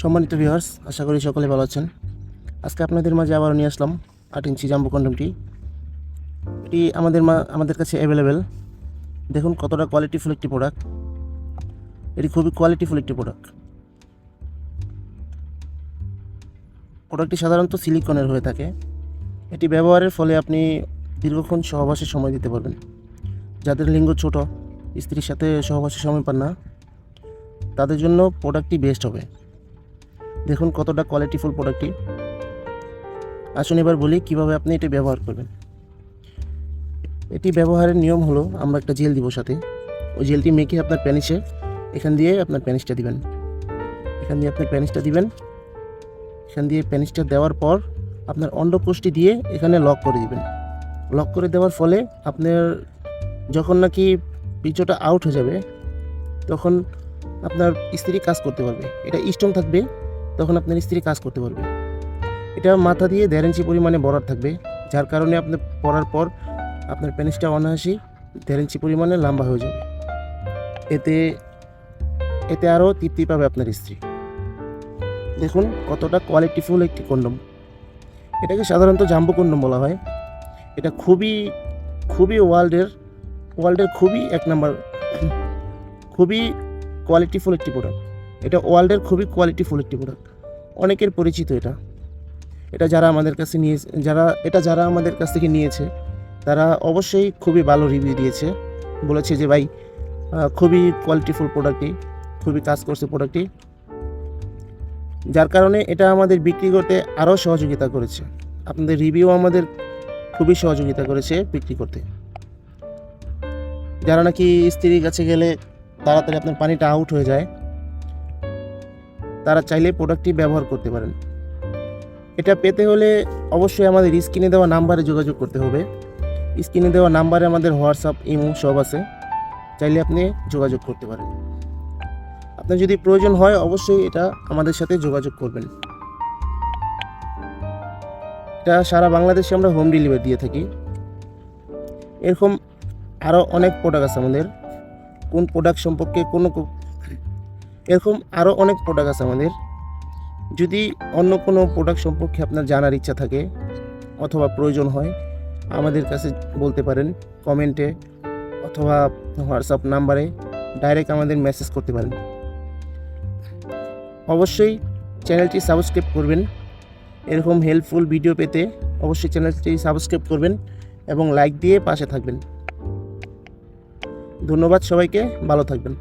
সম্মানিত ভিউয়ার্স আশা করি সকলে ভালো আছেন। আজকে আপনাদের মাঝে আবারও নিয়ে আসলাম আট ইঞ্চি জাম্বু কন্ডমটি এটি আমাদের মা আমাদের কাছে অ্যাভেলেবেল দেখুন কতটা কোয়ালিটিফুল একটি প্রোডাক্ট এটি খুবই কোয়ালিটিফুল একটি প্রোডাক্ট প্রোডাক্টটি সাধারণত সিলিকনের হয়ে থাকে। এটি ব্যবহারের ফলে আপনি দীর্ঘক্ষণ সহবাসের সময় দিতে পারবেন। যাদের লিঙ্গ ছোট, স্ত্রীর সাথে সহবাসের সময় পান না, তাদের জন্য প্রোডাক্টটি বেস্ট হবে। দেখুন কতটা কোয়ালিটিফুল প্রোডাক্টটি আসুন এবার বলি কীভাবে আপনি এটি ব্যবহার করবেন। এটি ব্যবহারের নিয়ম হলো, আমরা একটা জেল দিব সাথে। ওই জেলটি মেখে আপনার প্যানিসে, এখান দিয়ে আপনার প্যানিসটা দিবেন। এখান দিয়ে আপনি প্যানিসটা দিবেন। এখান দিয়ে প্যানিসটা দেওয়ার পর আপনার অন্ডকোষটি দিয়ে এখানে লক করে দিবেন। লক করে দেওয়ার ফলে আপনার যখন নাকি পিচোটা আউট হয়ে যাবে, তখন আপনার স্ত্রী কাজ করতে পারবে। এটা স্ট্রং থাকবে। তখন আপনার স্ত্রী কাজ করতে পারবে। এটা মাথা দিয়ে দেড় ইঞ্চি পরিমাণে বরার থাকবে, যার কারণে আপনি পরার পর আপনার পেনিসটা অনায়াসই দেড় ইঞ্চি পরিমাণে লম্বা হয়ে যাবে। এতে এতে আরও তৃপ্তি পাবে আপনার স্ত্রী। দেখুন কতটা কোয়ালিটিফুল একটি কন্ডম। এটাকে সাধারণত জাম্বো কন্ডম বলা হয়। এটা খুবই খুবই ওয়ার্ল্ডের ওয়ার্ল্ডের খুবই এক নাম্বার, খুবই কোয়ালিটিফুল একটি প্রোডাক্ট এটা ওয়ার্ল্ডের খুবই কোয়ালিটিফুল একটি প্রোডাক্ট অনেকের পরিচিত এটা। এটা যারা আমাদের কাছে নিয়ে, যারা, এটা যারা আমাদের কাছ থেকে নিয়েছে, তারা অবশ্যই খুবই ভালো রিভিউ দিয়েছে। বলেছে যে, ভাই খুবই কোয়ালিটিফুল প্রোডাক্টটি খুবই কাজ করছে প্রোডাক্টটি যার কারণে এটা আমাদের বিক্রি করতে আরও সহযোগিতা করেছে। আপনাদের রিভিউ আমাদের খুবই সহযোগিতা করেছে বিক্রি করতে। যারা নাকি স্ত্রীর কাছে গেলে তাড়াতাড়ি আপনার পানিটা আউট হয়ে যায় তারা চাইলে প্রোডাক্টটি ব্যবহার করতে পারেন। এটা পেতে হলে অবশ্যই আমাদের স্ক্রিনে দেওয়া নাম্বারে যোগাযোগ করতে হবে। স্ক্রিনে দেওয়া নাম্বারে আমাদের হোয়াটসঅ্যাপ, ইমো সব আছে। চাইলে আপনি যোগাযোগ করতে পারেন। আপনার যদি প্রয়োজন হয় অবশ্যই এটা আমাদের সাথে যোগাযোগ করবেন। এটা সারা বাংলাদেশে আমরা হোম ডেলিভারি দিয়ে থাকি। এরকম আরও অনেক প্রোডাক্ট আছে আমাদের। কোন প্রোডাক্ট সম্পর্কে কোনো এরকম আরও অনেক প্রোডাক্ট আছে আমাদের। যদি অন্য কোনো প্রোডাক্ট সম্পর্কে আপনার জানার ইচ্ছা থাকে অথবা প্রয়োজন হয়, আমাদের কাছে বলতে পারেন কমেন্টে অথবা হোয়াটসঅ্যাপ নাম্বারে ডাইরেক্ট আমাদের মেসেজ করতে পারেন। অবশ্যই চ্যানেলটি সাবস্ক্রাইব করবেন। এরকম হেল্পফুল ভিডিও পেতে অবশ্যই চ্যানেলটি সাবস্ক্রাইব করবেন এবং লাইক দিয়ে পাশে থাকবেন। ধন্যবাদ সবাইকে, ভালো থাকবেন।